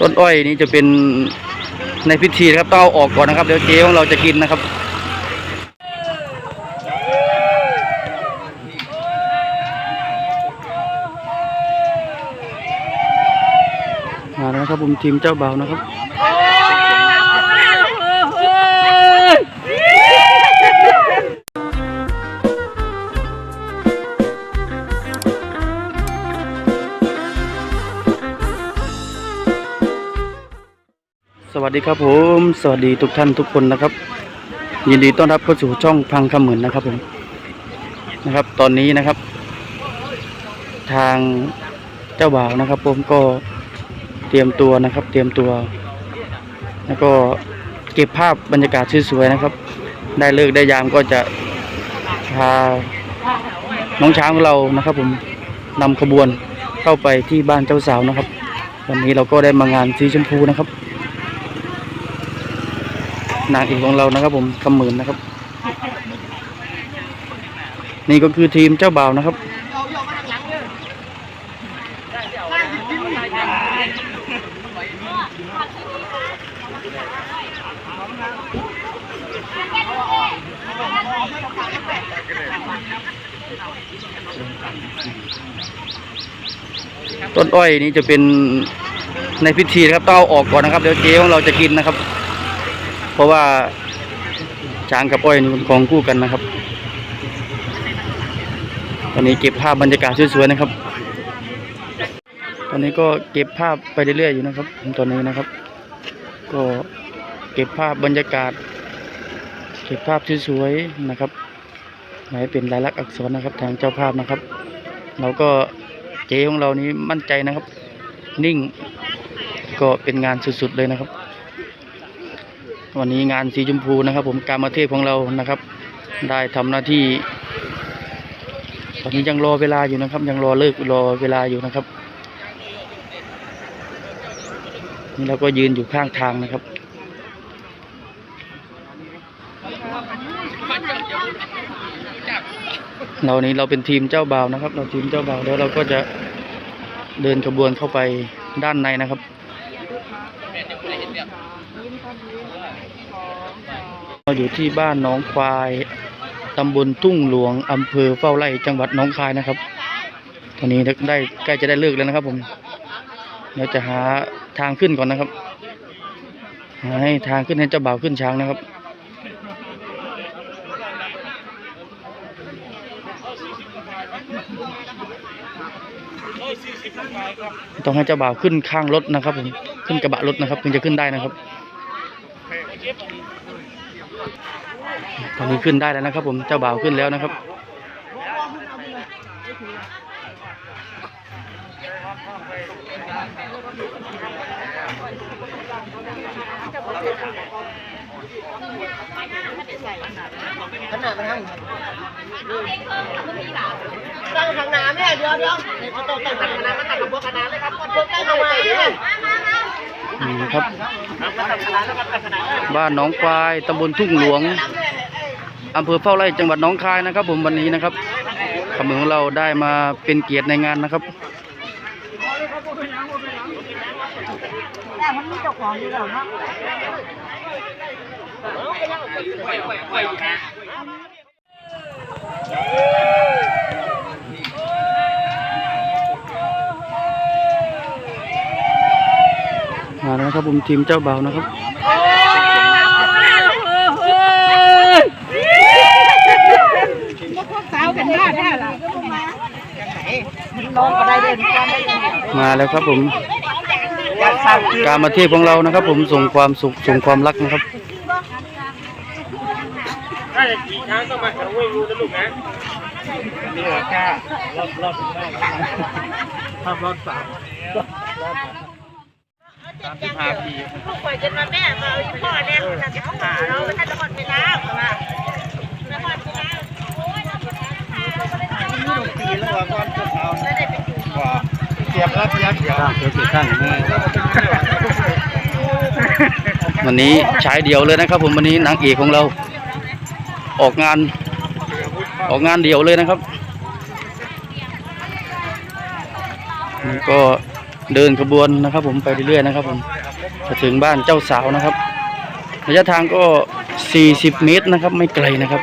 ต้นอ้อยนี้จะเป็นในพิธีนะครับต้องเอาออกก่อนนะครับ เดี๋ยวเจ๊ของเราจะกินนะครับมาแล้วนะครับผมทีมเจ้าเบานะครับ วัสดีครับผม สวัสดีทุกท่านทุกคนนะครับ ยินดีต้อนรับเข้าสู่ช่องพังคำเหมือนนะครับผมนะครับ ตอนนี้นะครับ ทางเจ้าบ่าวนะครับ ผมก็เตรียมตัวนะครับ เตรียมตัว แล้วก็เก็บภาพบรรยากาศสวยๆนะครับ ได้เลิกได้ยามก็จะพาน้องช้างของเรานะครับ ผมนำขบวนเข้าไปที่บ้านเจ้าสาวนะครับ วันนี้เราก็ได้มางานสีชมพูนะครับ นางเอกของเรานะครับ ผมคำหมื่นนะครับ นี่ก็คือทีมเจ้าบ่าวนะครับต้นอ้อยนี้จะเป็นในพิธีนะครับต้องเอาออกก่อนนะครับเดี๋ยวเจ๊ของเราจะกินนะครับ เพราะว่าช้างกับอ้อยนี่มันของคู่กันนะครับตอนนี้เก็บภาพบรรยากาศสวยๆนะครับ ตอนนี้ก็เก็บภาพไปเรื่อยๆอยู่นะครับตอนนี้นะครับ ก็เก็บภาพบรรยากาศ เก็บภาพสวยๆนะครับไว้เป็นลายลักษณ์อักษรนะครับ ทางเจ้าภาพนะครับ เราก็เจ๊ของเรานี้มั่นใจนะครับ นิ่งก็เป็นงานสุดๆเลยนะครับ วันนี้งานสีชมพูนะครับ ผมการมาเทพของเรานะครับ ได้ทำหน้าที่ ตอนนี้ยังรอเวลาอยู่นะครับ ยังรอเลิกรอเวลาอยู่นะครับ นี่เราก็ยืนอยู่ข้างทางนะครับเรานี้เราเป็นทีมเจ้าบ่าวนะครับ เราทีมเจ้าบ่าวแล้วเราก็จะเดินขบวนเข้าไปด้านในนะครับ เรา อยู่ที่บ้านหน้องควายตำบลทุ่งหลวงอำเภอเฝ้าไร่จังหวัดหน้องคายนะครับ ตอนนี้ได้ใกล้จะได้เลิกแล้วนะครับ ผมเดี๋ยวจะหาทางขึ้นก่อนนะครับหาให้ทางขึ้นให้เจ้าบ่าวขึ้นช้างนะครับต้องให้เจ้าบ่าวขึ้นข้างรถนะครับผมขึ้นกระบะรถนะครับถึงจะขึ้นได้นะครับ ตอนนี้ขึ้นได้แล้วนะครับ ผมเจ้าบ่าวขึ้นแล้วนะครับขนาดไปทางตั้งทางน้ำเนี่ยเดี๋ยวเดี๋ยวเขาต้องตั้งทางน้ำมาตัดกับวกคณะเลยครับพวกตั้งทำไมเนี่ย นี่นะครับ บ้านหนองควายตำบลทุ่งหลวงอำเภอเฝ้าไร่จังหวัดหนองคายนะครับ ผมวันนี้นะครับขมือของเราได้มาเป็นเกียรติในงานนะครับแต่มันมีเจ้าของอยู่แล้วเนาะ มาแล้วครับผมทีมเจ้าบ่านะครับมาแล้วครับผมการมาเทพของเรานะครับ ผมส่งความสุขส่งความรักนะครับถ้าจะขี่ช้างต้องมาแถวห้วยงูนะลูกนะนี่เหรอแค่รอบรอบแรกภาพรอบสาม สามสิบห้าปีลูกป่วยจนมาแม่มาเอาพ่อเนี่ยจะจะหาเราท่านจะหอดเวลาเพราะว่าจะหอดเวลาปีแล้วว่าก่อนจะเอาว่าเสียบรับยักษ์เดียวเดี๋ยวเสียข้างวันนี้ฉายเดียวเลยนะครับ ผมวันนี้นางเอกของเรา ออกงาน ออกงานเดียวเลยนะครับนี่ก็ เดินขบวนนะครับ ผมไปเรื่อยๆนะครับ ผมจะถึงบ้านเจ้าสาวนะครับ ระยะทางก็ 40 เมตรนะครับ ไม่ไกลนะครับ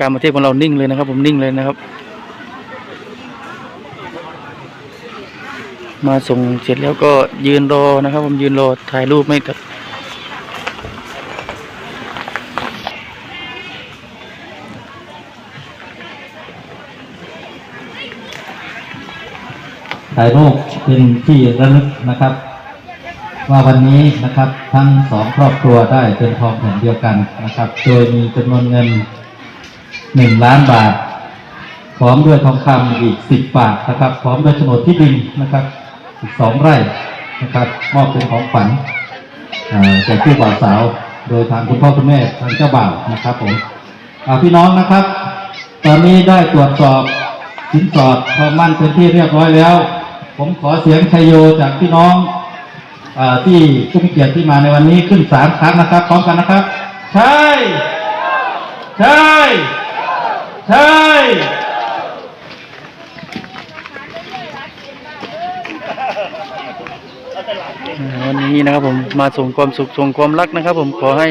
การมาเทศของเรานิ่งเลยนะครับ ผมนิ่งเลยนะครับ มาส่งเสร็จแล้วก็ยืนรอนะครับ ผมยืนรอถ่ายรูปไม่ตัดถ่ายรูปเป็นที่ระลึกนะครับ ว่าวันนี้นะครับทั้งสองครอบครัวได้เป็นทองแผ่นเดียวกันนะครับ โดยมีจำนวนเงิน หนึ่งล้านบาท พร้อมด้วยทองคำอีกสิบบาทนะครับ พร้อมด้วยโฉนดที่ดินนะครับ อีกสองไร่นะครับมอบเป็นของขวัญอ่าแก่ผู้บ่าวสาว โดยทางคุณพ่อคุณแม่ทางเจ้าบ่าวนะครับผมพี่น้องนะครับ ตอนนี้ได้ตรวจสอบสินสอดทองมั่นเป็นที่เรียบร้อยแล้ว ผมขอเสียงชัยโยจากพี่น้องอาที่ผู้มีเกียรติที่มาในวันนี้ขึ้นสามครั้งนะครับพร้อมกันนะครับ ใช่ ใช่ ใช่วันนี้นะครับผมมาส่งความสุขส่งความรักนะครับ ผมขอให้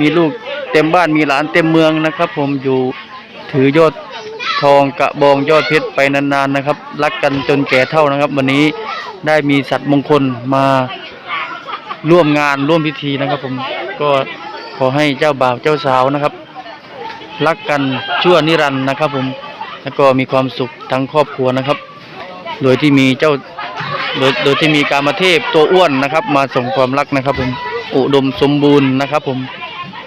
มีลูกเต็มบ้านมีหลานเต็มเมืองนะครับ ผมอยู่ถือยอดทองกระบองยอดเพชรไปนานๆนะครับ รักกันจนแก่เท่านะครับ วันนี้ได้มีสัตว์มงคลมาร่วมงานร่วมพิธีนะครับ ผมก็ขอให้เจ้าบ่าวเจ้าสาวนะครับ รักกันชั่วนิรันดร์นะครับ ผมแล้วก็มีความสุขทั้งครอบครัวนะครับ โดยที่มีเจ้าโดยโดยที่มีการมาเทพตัวอ้วนนะครับ มาส่งความรักนะครับ ผมอุดมสมบูรณ์นะครับ ผม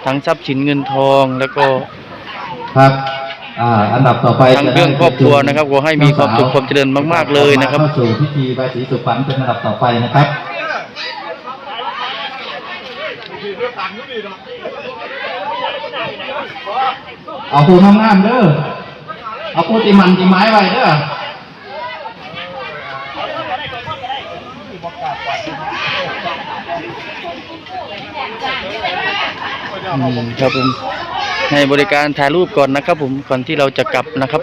ทั้งทรัพย์สินเงินทองแล้วก็ครับอ่าอันดับต่อไปทั้งเรื่องครอบครัวนะครับขอให้มีความสุขความเจริญมาก ๆเลยนะครับเข้าสู่พิธีใบายสีสุขวัญเป็นอันดับต่อไปนะครับ เอาปูทำงานเด้อ เอาปูติมันติไม้ไว้เด้ออืมครับผมให้บริการถ่ายรูปก่อนนะครับ ผมก่อนที่เราจะกลับนะครับ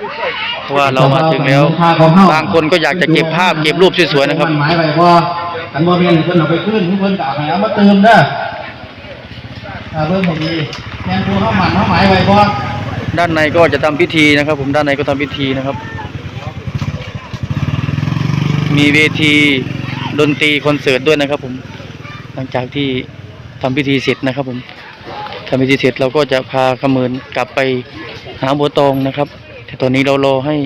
เพราะว่าเรามาถึงแล้วบางคนก็อยากจะเก็บภาพเก็บรูปสวยๆนะครับมันไม้ไว้บ่อันบ่เมียนเพิ่นเอาไปขึ้นเพิ่นก็เอาให้เอามาเติมเด้ออ่าเบิ่งให้ดีแม่นปูเฮามันเฮาหมายไว้บ่ ด้านในก็จะทำพิธีนะครับ ผมด้านในก็ทำพิธีนะครับ มีเวทีดนตรีคอนเสิร์ตด้วยนะครับ ผม หลังจากที่ทำพิธีเสร็จนะครับ ผมทำพิธีเสร็จเราก็จะพาขมืนกลับไปหาบัวตองนะครับ แต่ตอนนี้เรารอให้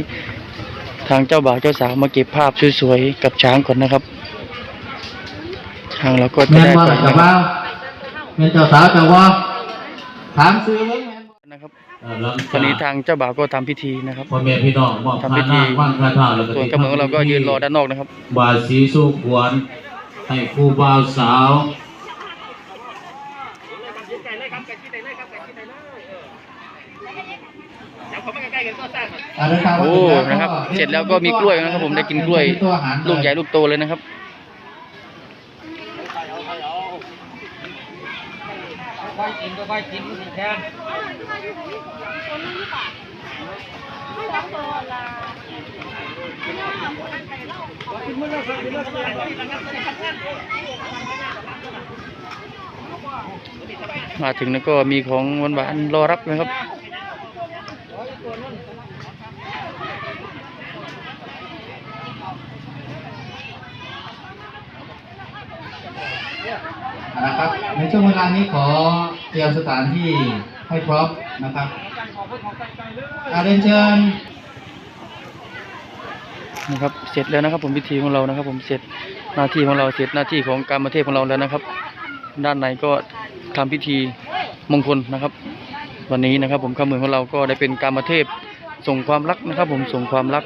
ทางเจ้าบ่าวเจ้าสาวมาเก็บภาพสวยๆกับช้างก่อนนะครับ ช้างเราก็จะแม่นได้ว่าไปกับว่าแม่นเจ้าสาวเจ้าว่าถามซื้อ ตอนจากนี้ทางเจ้าบ่าวก็ทำพิธีนะครับพ่อแม่พี่น้องมอบทำพิพาธีนาว่างคาถาแล้วก็ส่วนกำเนิดของเราก็ยืนรอด้านนอกนะครับ บาสีสู้ขวนให้ครูบ่าวสาวอ่าเดินทางมาโอ้ถึงแล้วก็นะครับ เสร็จแล้วก็มีกล้วยนะครับ ผมได้กินกล้วยตัวอาหารลูกใหญ่ลูกโตเลยนะครับค่อยกินก็ค่อยกินสิแทน มาถึงแล้วก็มีของหวานๆรอรับนะครับนะครับในช่วงเวลานี้ขอเตรียมสถานที่ ให้พร้อมนะครับอาเรียนเชิญนะครับเสร็จแล้วนะครับ ผมพิธีของเรานะครับ ผมเสร็จหน้าที่ของเราเสร็จหน้าที่ของการมาเทศของเราแล้วนะครับ ด้านในก็ทำพิธีมงคลนะครับ วันนี้นะครับ ผมข้ามือของเราก็ได้เป็นการมาเทศส่งความรักนะครับ ผมส่งความรัก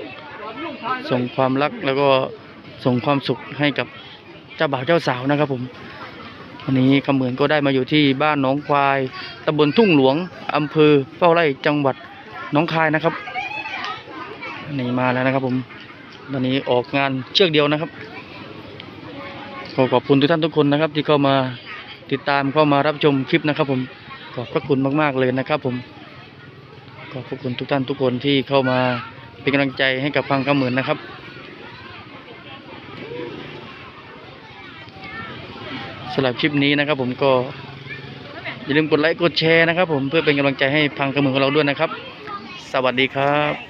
ส่งความรักแล้วก็ส่งความสุขให้กับเจ้าบ่าวเจ้าสาวนะครับ ผม วันนี้คำเหมือนก็ได้มาอยู่ที่บ้านหนองควายตำบลทุ่งหลวงอำเภอเฝ้าไร่จังหวัดหนองคายนะครับนนี้มาแล้วนะครับผมวันนี้ออกงานเชือกเดียวนะครับขอขอบคุณทุกท่านทุกคนนะครับ ที่เข้ามาติดตามเข้ามารับชมคลิปนะครับ ผมขอบพระคุณมากๆเลยนะครับ ผมขอบพระคุณทุกท่านทุกคนที่เข้ามาเป็นกำลังใจให้กับพังคำเหมือนนะครับำหรับคลิปนี้นะครับ ผมก็อย่าลืมกดไลค์กดแชร์นะครับ ผมเพื่อเป็นกำลังใจให้พังกระมือของเราด้วยนะครับ สวัสดีครับ